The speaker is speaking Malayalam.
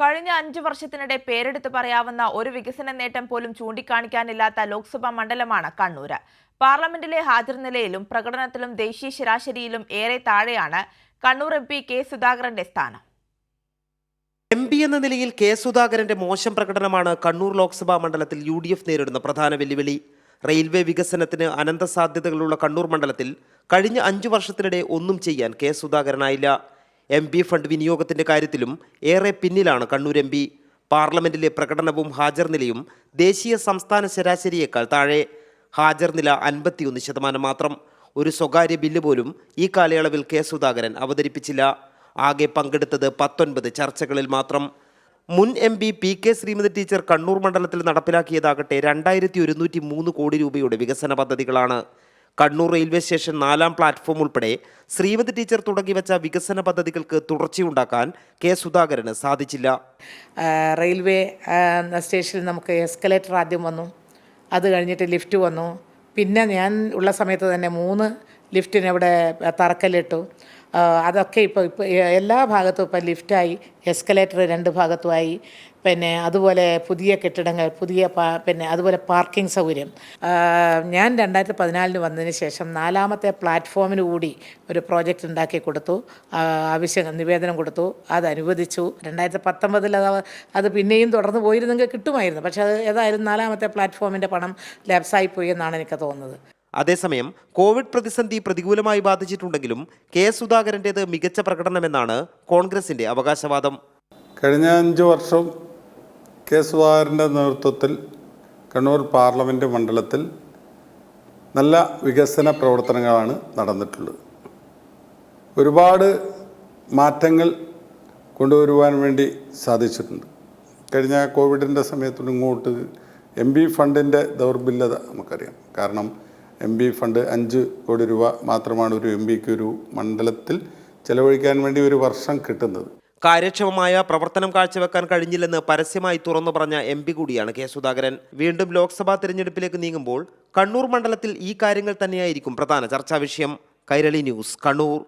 കഴിഞ്ഞ അഞ്ചു വർഷത്തിനിടെ പേരെടുത്ത് പറയാവുന്ന ഒരു വികസന നേട്ടം പോലും ചൂണ്ടിക്കാണിക്കാനില്ലാത്ത ലോക്സഭാ മണ്ഡലമാണ് കണ്ണൂര്. പാർലമെന്റിലെ ഹാജർ നിലയിലും പ്രകടനത്തിലും ദേശീയ ശരാശരിയിലും ഏറെ താഴെയാണ് കണ്ണൂർ എം പി കെ സുധാകരന്റെ സ്ഥാനം. എം പി എന്ന നിലയിൽ കെ സുധാകരന്റെ മോശം പ്രകടനമാണ് കണ്ണൂർ ലോക്സഭാ മണ്ഡലത്തിൽ യു ഡി എഫ് നേരിടുന്ന പ്രധാന വെല്ലുവിളി. റെയിൽവേ വികസനത്തിന് അനന്ത സാധ്യതകളുള്ള കണ്ണൂർ മണ്ഡലത്തിൽ കഴിഞ്ഞ അഞ്ചു വർഷത്തിനിടെ ഒന്നും ചെയ്യാൻ കെ സുധാകരനായില്ല. എം പി ഫണ്ട് വിനിയോഗത്തിന്റെ കാര്യത്തിലും ഏറെ പിന്നിലാണ് കണ്ണൂർ എം പി. പാർലമെന്റിലെ പ്രകടനവും ഹാജർ നിലയും ദേശീയ സംസ്ഥാന ശരാശരിയേക്കാൾ താഴെ. ഹാജർ നില അൻപത്തിയൊന്ന് ശതമാനം മാത്രം. ഒരു സ്വകാര്യ ബില്ല് പോലും ഈ കാലയളവിൽ കെ സുധാകരൻ അവതരിപ്പിച്ചില്ല. ആകെ പങ്കെടുത്തത് പത്തൊൻപത് ചർച്ചകളിൽ മാത്രം. മുൻ M P P K Sreemathi teacher Kannur മണ്ഡലത്തിൽ നടപ്പിലാക്കിയതാകട്ടെ രണ്ടായിരത്തി ഒരുന്നൂറ്റി മൂന്ന് കോടി രൂപയുടെ വികസന പദ്ധതികളാണ്. കണ്ണൂർ റെയിൽവേ സ്റ്റേഷൻ നാലാം പ്ലാറ്റ്ഫോം ഉൾപ്പെടെ ശ്രീമതി ടീച്ചർ തുടങ്ങി വെച്ച വികസന പദ്ധതികൾക്ക് തുടർച്ചയുണ്ടാക്കാൻ കെ സുധാകരന് സാധിച്ചില്ല. റെയിൽവേ സ്റ്റേഷനിൽ നമുക്ക് എസ്കലേറ്റർ ആദ്യം വന്നു. അത് കഴിഞ്ഞിട്ട് ലിഫ്റ്റ് വന്നു. പിന്നെ ഞാൻ ഉള്ള സമയത്ത് തന്നെ മൂന്ന് ലിഫ്റ്റിനെ ഇവിടെ തറക്കല്ലിട്ടു. അതൊക്കെ ഇപ്പോൾ ഇപ്പോൾ എല്ലാ ഭാഗത്തും ഇപ്പം ലിഫ്റ്റായി എസ്കലേറ്റർ രണ്ട് ഭാഗത്തുമായി. പിന്നെ അതുപോലെ പുതിയ കെട്ടിടങ്ങൾ പുതിയ പിന്നെ അതുപോലെ പാർക്കിംഗ് സൗകര്യം. ഞാൻ രണ്ടായിരത്തി പതിനാലിന് വന്നതിന് ശേഷം നാലാമത്തെ പ്ലാറ്റ്ഫോമിന് കൂടി ഒരു പ്രോജക്റ്റ് ഉണ്ടാക്കി കൊടുത്തു. ആവശ്യം നിവേദനം കൊടുത്തു. അത് അനുവദിച്ചു. രണ്ടായിരത്തി പത്തൊമ്പതിൽ അത് അത് പിന്നെയും തുടർന്ന് പോയിരുന്നെങ്കിൽ കിട്ടുമായിരുന്നു. പക്ഷേ അത് ഏതായാലും നാലാമത്തെ പ്ലാറ്റ്ഫോമിന്റെ പണം ലാപ്സായി പോയി എന്നാണ് എനിക്ക് തോന്നുന്നത്. അതേസമയം കോവിഡ് പ്രതിസന്ധി പ്രതികൂലമായി ബാധിച്ചിട്ടുണ്ടെങ്കിലും കെ സുധാകരന്റെത് മികച്ച പ്രകടനമെന്നാണ് കോൺഗ്രസിന്റെ അവകാശവാദം. കഴിഞ്ഞ അഞ്ച് വർഷം കെ സുധാകരന്റെ നേതൃത്വത്തിൽ കണ്ണൂർ പാർലമെന്റ് മണ്ഡലത്തിൽ നല്ല വികസന പ്രവർത്തനങ്ങളാണ് നടന്നിട്ടുള്ളത്. ഒരുപാട് മാറ്റങ്ങൾ കൊണ്ടുവരുവാൻ വേണ്ടി സാധിച്ചിട്ടുണ്ട്. കഴിഞ്ഞ കോവിഡിന്റെ സമയത്തും ഇങ്ങോട്ട് എം ബി ഫണ്ടിന്റെ ദൗർബല്യത നമുക്കറിയാം. കാരണം എം ബി ഫണ്ട് അഞ്ച് കോടി രൂപ മാത്രമാണ് ഒരു എം പിക്ക് ഒരു മണ്ഡലത്തിൽ ചെലവഴിക്കാൻ വേണ്ടി ഒരു വർഷം കിട്ടുന്നത്. കാര്യക്ഷമമായ പ്രവർത്തനം കാഴ്ചവെക്കാൻ കഴിഞ്ഞില്ലെന്ന് പരസ്യമായി തുറന്നു പറഞ്ഞ എം പി കൂടിയാണ് കെ സുധാകരൻ. വീണ്ടും ലോക്സഭാ തിരഞ്ഞെടുപ്പിലേക്ക് നീങ്ങുമ്പോൾ കണ്ണൂർ മണ്ഡലത്തിൽ ഈ കാര്യങ്ങൾ തന്നെയായിരിക്കും പ്രധാന ചർച്ചാ വിഷയം. കൈരളി ന്യൂസ് കണ്ണൂർ.